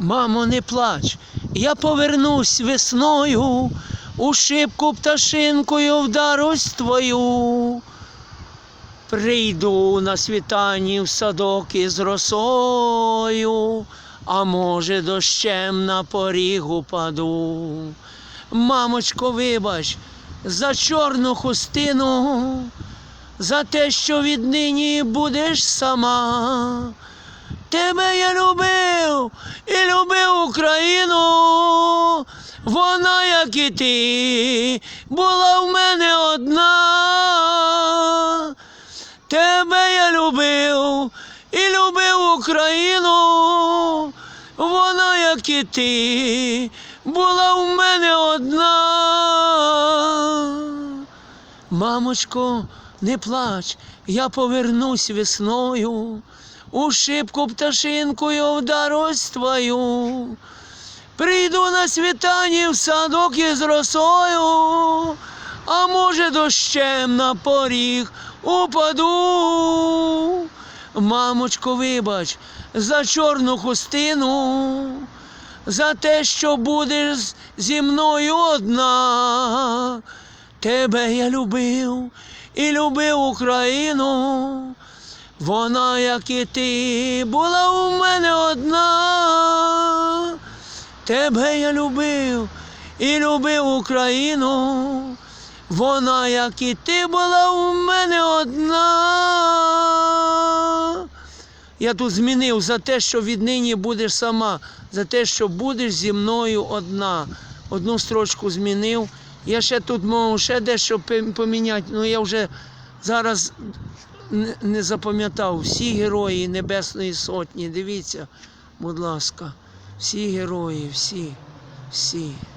Мамо, не плач, я повернусь весною, у шибку пташинкою вдарусь твою. Прийду на світанні в садок із росою, а може, дощем на поріг упаду. Мамочко, вибач, за чорну хустину, за те, що віднині будеш сама. Тебе я любив і любив Україну. Вона, як і ти, була в мене одна. Тебе я любив і любив Україну. Вона, як і ти, була в мене одна. Мамочко, не плач, я повернусь весною, у шибку пташинкою вдарусь твою. Прийду на світанні в садок із росою, а може дощем на поріг упаду. Мамочко, вибач, за чорну хустину, за те, що будеш зі мною одна. Тебе я любив і любив Україну. Вона, як і ти, була у мене одна. Тебе я любив і любив Україну. Вона, як і ти, була у мене одна. Я тут змінив за те, що віднині будеш сама, за те, що будеш зі мною одна. Одну строчку змінив. Я ще тут можу ще дещо поміняти, але я вже зараз не запам'ятав всі герої Небесної Сотні. Дивіться, будь ласка, всі герої, всі, всі.